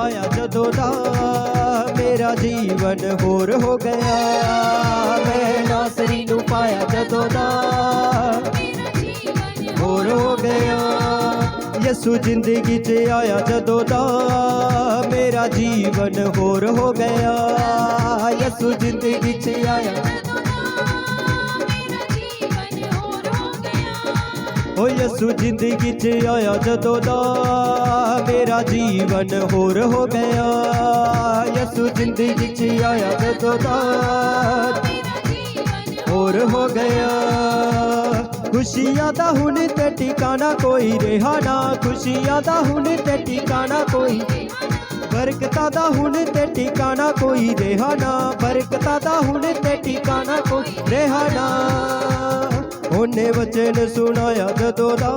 ਪਾਇਆ ਜਦੋਂ ਦਾ ਮੇਰਾ ਜੀਵਨ ਹੋਰ ਹੋ ਗਿਆ। ਮੈਂ ਨਾਸਰੀ ਨੂੰ ਪਾਇਆ ਜਦੋਂ ਦਾ ਹੋਰ ਹੋ ਗਿਆ। ਯਸੂ ਜ਼ਿੰਦਗੀ 'ਚ ਆਇਆ ਜਦੋਂ ਦਾ ਮੇਰਾ ਜੀਵਨ ਹੋਰ ਹੋ ਗਿਆ। ਯਸੂ ਜ਼ਿੰਦਗੀ 'ਚ ਆਇਆ। ਓ ਯਸੂ ਜ਼ਿੰਦਗੀ 'ਚ ਆਇਆ ਜਦੋਂ ਦਾ ਮੇਰਾ ਜੀਵਨ ਹੋਰ ਹੋ ਗਿਆ। ਯਸੂ ਜ਼ਿੰਦਗੀ 'ਚ ਆਇਆ ਜਦੋਂ ਦਾ ਹੋਰ ਹੋ ਗਿਆ। ਖੁਸ਼ੀਆਂ ਦਾ ਹੁਣ ਤੇ ਟਿਕਾਣਾ ਕੋਈ ਰਿਹਾ ਨਾ। ਖੁਸ਼ੀਆਂ ਦਾ ਹੁਣ ਤੇ ਟਿਕਾਣਾ ਕੋਈ ਬਰਕਤਾਂ ਦਾ ਹੁਣ ਤੇ ਟਿਕਾਣਾ ਕੋਈ ਰਿਹਾ ਨਾ। ਬਰਕਤਾਂ ਦਾ ਹੁਣ ਤੇ ਟਿਕਾਣਾ ਕੋਈ ਰਿਹਾ ਨਾ। ਉਹਨੇ ਵਚਨ ਸੁਣਾਇਆ ਜਦੋਂ ਦਾ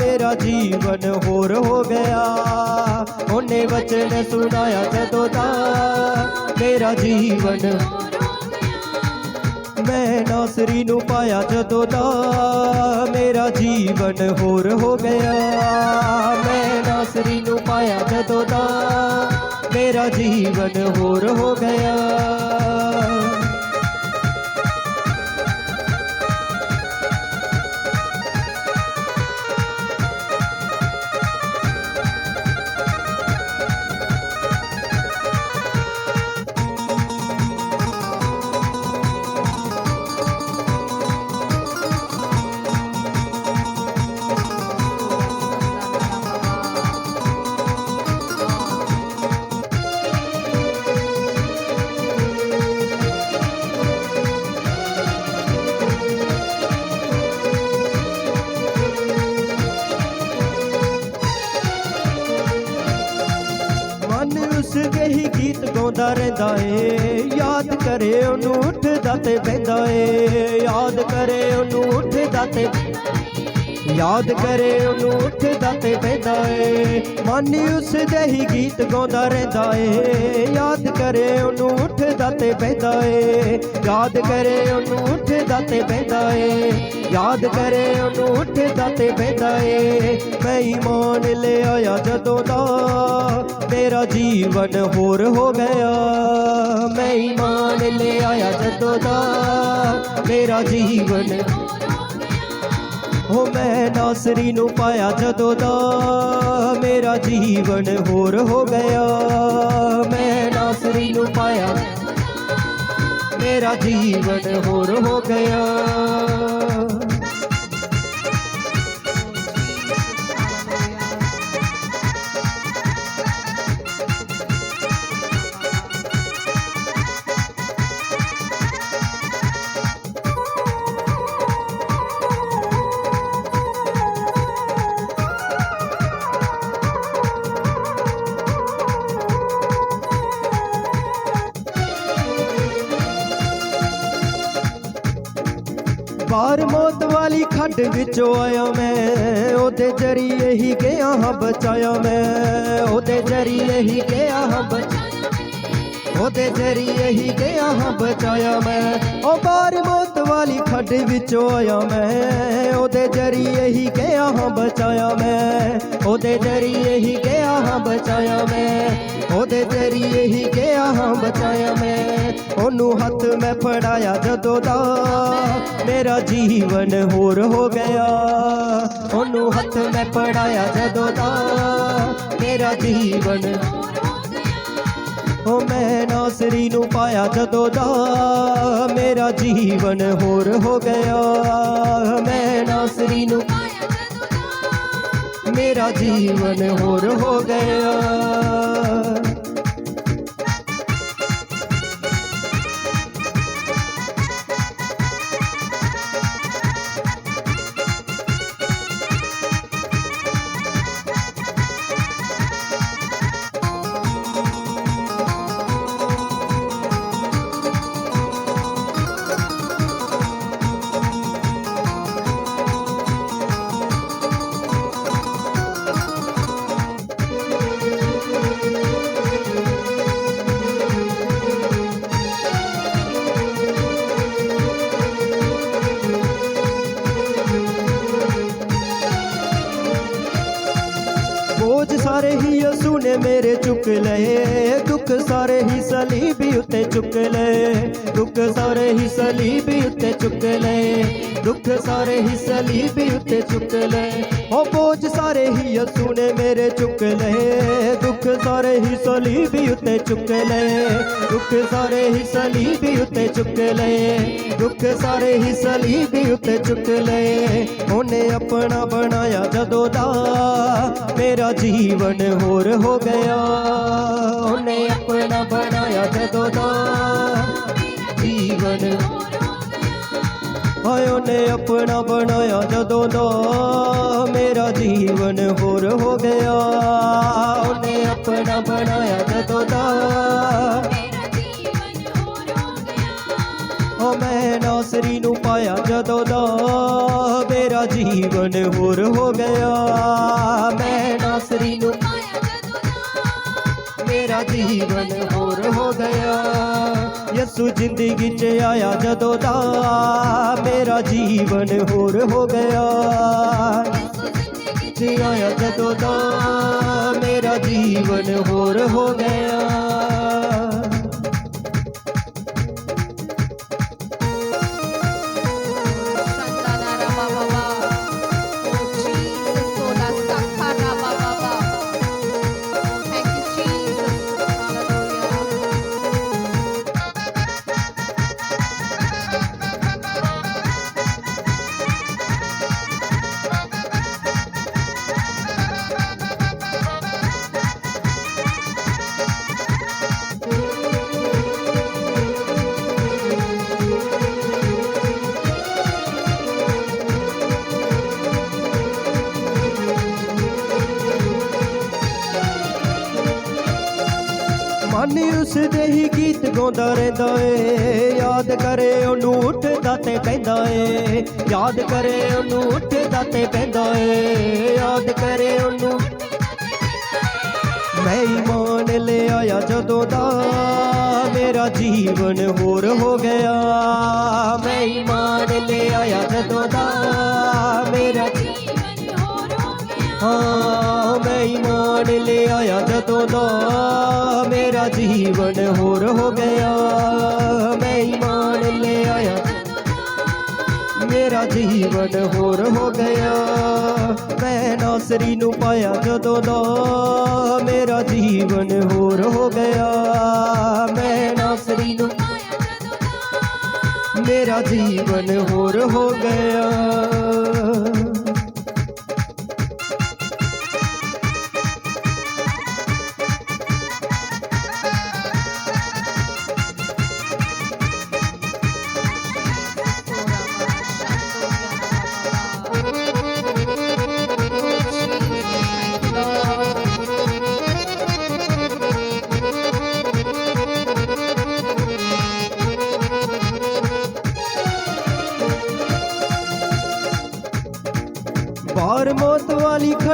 ਮੇਰਾ ਜੀਵਨ ਹੋਰ ਹੋ ਗਿਆ। ਉਹਨੇ ਵਚਨ ਸੁਣਾਇਆ ਜਦੋਂ ਦਾ ਮੇਰਾ ਜੀਵਨ ਮੈਂ ਨਾਸਰੀ ਨੂੰ ਪਾਇਆ ਜਦੋਂ ਦਾ ਮੇਰਾ ਜੀਵਨ ਹੋਰ ਹੋ ਗਿਆ। ਮੈਂ ਨਾਸਰੀ ਨੂੰ ਪਾਇਆ ਜਦੋਂ ਦਾ ਮੇਰਾ ਜੀਵਨ ਹੋਰ ਹੋ ਗਿਆ। ਗਾਉਂਦਾ ਏ। ਯਾਦ ਕਰੇ ਉਹਨੂੰ ਉੱਠਦਾ ਤੇ ਬਹਿੰਦਾ ਏ। ਯਾਦ ਕਰੇ ਉਹਨੂੰ ਉੱਠਦਾ ਤੇ ਯਾਦ ਕਰੇ ਉਹਨੂੰ ਉੱਠਦਾ ਤੇ ਬਹਿੰਦਾ ਏ। ਮਨ ਉਸ ਦੇ ਹੀ ਗੀਤ ਗਾਉਂਦਾ ਰਹਿੰਦਾ ਏ। ਯਾਦ ਕਰੇ ਉਹਨੂੰ ਉੱਠਦਾ ਤੇ ਬਹਿੰਦਾ ਏ। ਯਾਦ ਕਰੇ ਉਹਨੂੰ ਉੱਠਦਾ ਤੇ ਬਹਿੰਦਾ ਏ। ਯਾਦ ਕਰੇ ਉਹਨੂੰ ਉੱਠਦਾ ਤੇ ਬਹਿੰਦਾ ਏ। ਮੈਂ ਈਮਾਨ ਲੈ ਆਇਆ ਜਦੋਂ ਦਾ ਮੇਰਾ ਜੀਵਨ ਹੋਰ ਹੋ ਗਿਆ। ਮੈਂ ਈਮਾਨ ਲੈ ਆਇਆ ਜਦੋਂ ਦਾ ਮੇਰਾ ਜੀਵਨ ਹੋ ਮੈਂ ਨਾਸਰੀ ਨੂੰ ਪਾਇਆ ਜਦੋਂ ਦਾ ਮੇਰਾ ਜੀਵਨ ਹੋਰ ਹੋ ਗਿਆ। ਮੈਂ ਨਾਸਰੀ ਨੂੰ ਪਾਇਆ, ਮੇਰਾ ਜੀਵਨ ਹੋਰ ਹੋ ਗਿਆ। ਬਾਹਰ ਮੌਤ ਵਾਲੀ ਖੱਡ ਵਿੱਚੋਂ ਆਇਆ ਮੈਂ, ਉਹਦੇ ਜਰੀਏ ਹੀ ਗਿਆ ਹਾਂ ਬਚਾਇਆ ਮੈਂ, ਉਹਦੇ ਜਰੀਏ ਹੀ ਗਿਆ ਹਾਂ ਬਚਾਇਆ ਉਹਦੇ ਜਰੀਏ ਹੀ ਗਿਆ ਹਾਂ ਬਚਾਇਆ ਮੈਂ। ਉਹ ਬਾਹਰ ਮੌਤ ਵਾਲੀ ਖੱਡ ਵਿੱਚੋਂ ਆਇਆ ਮੈਂ। ਉਹਦੇ ਜਰੀਏ ਹੀ ਗਿਆ ਹਾਂ ਬਚਾਇਆ ਮੈਂ। ਉਹਦੇ ਜਰੀਏ ਹੀ ਗਿਆ ਹਾਂ ਬਚਾਇਆ ਮੈਂ। ਉਹਦੇ ਜਰੀਏ ਹੀ ਗਿਆ ਹਾਂ ਬਚਾਇਆ ਮੈਂ। ਉਹਨੂੰ ਹੱਥ ਮੈਂ ਫੜਾਇਆ ਜਦੋਂ ਦਾ ਮੇਰਾ ਜੀਵਨ ਹੋਰ ਹੋ ਗਿਆ। ਉਹਨੂੰ ਹੱਥ ਮੈਂ ਫੜਾਇਆ ਜਦੋਂ ਦਾ ਮੇਰਾ ਜੀਵਨ ਹੋ ਮੈਂ ਨਾਸਰੀ ਨੂੰ ਪਾਇਆ ਜਦੋਂ ਦਾ ਮੇਰਾ ਜੀਵਨ ਹੋਰ ਹੋ ਗਿਆ। ਮੈਂ ਨਾਸਰੀ ਨੂੰ ਮੇਰਾ ਜੀਵਨ ਹੋਰ ਹੋ ਗਿਆ। ਸਾਰੇ ਹੀ ਯਸੂ ਨੇ ਮੇਰੇ ਚੁੱਕ ਲਏ। ਦੁੱਖ ਸਾਰੇ ਹੀ ਸਲੀਬੀ ਉੱਤੇ ਚੁੱਕ ਲਏ ਦੁੱਖ ਸਾਰੇ ਹੀ ਸਲੀਬੀ ਉੱਤੇ ਚੁੱਕ ਲਏ ਦੁੱਖ ਸਾਰੇ ਹੀ ਸਲੀਬੀ ਉੱਤੇ ਚੁੱਕ ਲਏ ਉਹ ਬੋਝ ਸਾਰੇ ਹੀ ਯਸੂ ਨੇ ਮੇਰੇ ਚੁੱਕ ਲਏ ਦੁੱਖ ਸਾਰੇ ਹੀ ਸਲੀਬੀ ਉੱਤੇ ਚੁੱਕ ਲਏ ਦੁੱਖ ਸਾਰੇ ਹੀ ਸਲੀਬੀ ਉੱਤੇ ਚੁੱਕ ਲਏ ਦੁੱਖ ਸਾਰੇ ਹੀ ਸਲੀਬੀ ਉੱਤੇ ਚੁੱਕ ਲਏ ਉਹਨੇ ਆਪਣਾ ਬਣਾਇਆ ਜਦੋਂ ਦਾ ਮੇਰਾ ਜੀਵਨ ਹੋਰ ਹੋ ਗਿਆ। ਉਹਨੇ ਆਪਣਾ ਬਣਾਇਆ ਜਦੋਂ ਜੀਵਨ ਹਾਏ ਉਹਨੇ ਆਪਣਾ ਬਣਾਇਆ ਜਦੋਂ ਦਾ ਮੇਰਾ ਜੀਵਨ ਹੋਰ ਹੋ ਗਿਆ। ਉਹਨੇ ਆਪਣਾ ਬਣਾਇਆ ਜਦੋਂ ਦਾ ਓ ਮੈਂ ਨਾਸਰੀ ਨੂੰ ਪਾਇਆ ਜਦੋਂ ਦਾ ਮੇਰਾ ਜੀਵਨ ਹੋਰ ਹੋ ਗਿਆ। ਮੈਂ ਨਾਸਰੀ ਨੂੰ ਮੇਰਾ ਜੀਵਨ ਹੋਰ ਹੋ ਗਿਆ। ਯਸੂ ਜ਼ਿੰਦਗੀ 'ਚ ਆਇਆ ਜਦੋਂ ਦਾ ਮੇਰਾ ਜੀਵਨ ਹੋਰ ਹੋ ਗਿਆ। ਜੀ ਆਇਆ ਜਦੋਂ ਦਾ ਮੇਰਾ ਜੀਵਨ ਹੋਰ ਹੋ ਗਿਆ। ਮਨ ਉਸ ਦੇ ਹੀ ਗੀਤ ਗਾਉਂਦਾ ਰਹਿੰਦਾ ਏ। ਯਾਦ ਕਰੇ ਉਹਨੂੰ ਉੱਠਦਾ ਤੇ ਬਹਿੰਦਾ ਏ। ਯਾਦ ਕਰੇ ਉਹਨੂੰ ਉੱਠਦਾ ਤੇ ਬਹਿੰਦਾ ਏ। ਯਾਦ ਕਰੇ ਉਹਨੂੰ। ਮੈਂ ਇਮਾਨ ਲੈ ਆਇਆ ਜਦੋਂ ਦਾ ਮੇਰਾ ਜੀਵਨ ਹੋਰ ਹੋ ਗਿਆ। ਮੈਂ ਇਮਾਨ ਲੈ ਆਇਆ ਜਦੋਂ ਦਾ ਮੇਰਾ ਹਾਂ, ਮੈਂ ਈਮਾਨ ਲੈ ਆਇਆ ਜਦੋਂ ਦਾ ਮੇਰਾ ਜੀਵਨ ਹੋਰ ਹੋ ਗਿਆ। ਮੈਂ ਇਮਾਨ ਲੈ ਆਇਆ ਮੇਰਾ ਜੀਵਨ ਹੋਰ ਹੋ ਗਿਆ। ਮੈਂ ਨਾਸਰੀ ਨੂੰ ਪਾਇਆ ਜਦੋਂ ਦਾ ਮੇਰਾ ਜੀਵਨ ਹੋਰ ਹੋ ਗਿਆ। ਮੈਂ ਨਾਸਰੀ ਨੂੰ ਮੇਰਾ ਜੀਵਨ ਹੋਰ ਹੋ ਗਿਆ।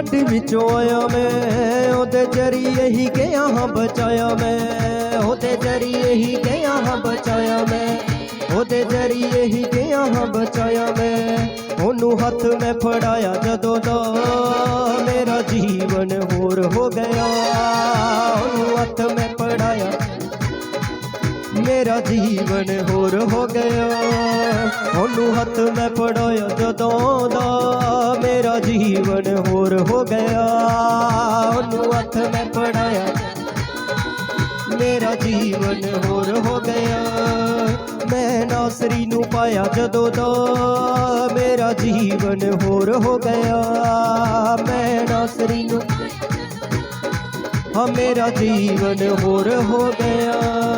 ਵਾਲੀ ਵਿੱਚੋਂ ਆਇਆ ਮੈਂ, ਉਹਦੇ ਜਰੀਏ ਹੀ ਗਿਆ ਹਾਂ ਬਚਾਇਆ ਮੈਂ। ਉਹਦੇ ਜਰੀਏ ਹੀ ਗਿਆ ਹਾਂ ਬਚਾਇਆ ਮੈਂ, ਉਹਦੇ ਜਰੀਏ ਹੀ ਗਿਆ ਹਾਂ ਬਚਾਇਆ ਮੈਂ। ਉਹਨੂੰ ਹੱਥ ਮੈਂ ਫੜਾਇਆ ਜਦੋਂ ਦਾ ਮੇਰਾ ਜੀਵਨ ਹੋਰ ਹੋ ਗਿਆ। ਉਹਨੂੰ ਹੱਥ ਮੈਂ ਮੇਰਾ ਜੀਵਨ ਹੋਰ ਹੋ ਗਿਆ। ਉਹਨੂੰ ਹੱਥ ਮੈਂ ਫੜਾਇਆ ਜਦੋਂ ਦਾ ਮੇਰਾ ਜੀਵਨ ਹੋਰ ਹੋ ਗਿਆ। ਉਹਨੂੰ ਹੱਥ ਮੈਂ ਫੜਾਇਆ, ਮੇਰਾ ਜੀਵਨ ਹੋਰ ਹੋ ਗਿਆ। ਮੈਂ ਨਾਸਰੀ ਨੂੰ ਪਾਇਆ ਜਦੋਂ ਦਾ ਮੇਰਾ ਜੀਵਨ ਹੋਰ ਹੋ ਗਿਆ। ਮੈਂ ਨਾਸਰੀ ਨੂੰ ਹਾਂ, ਮੇਰਾ ਜੀਵਨ ਹੋਰ ਹੋ ਗਿਆ।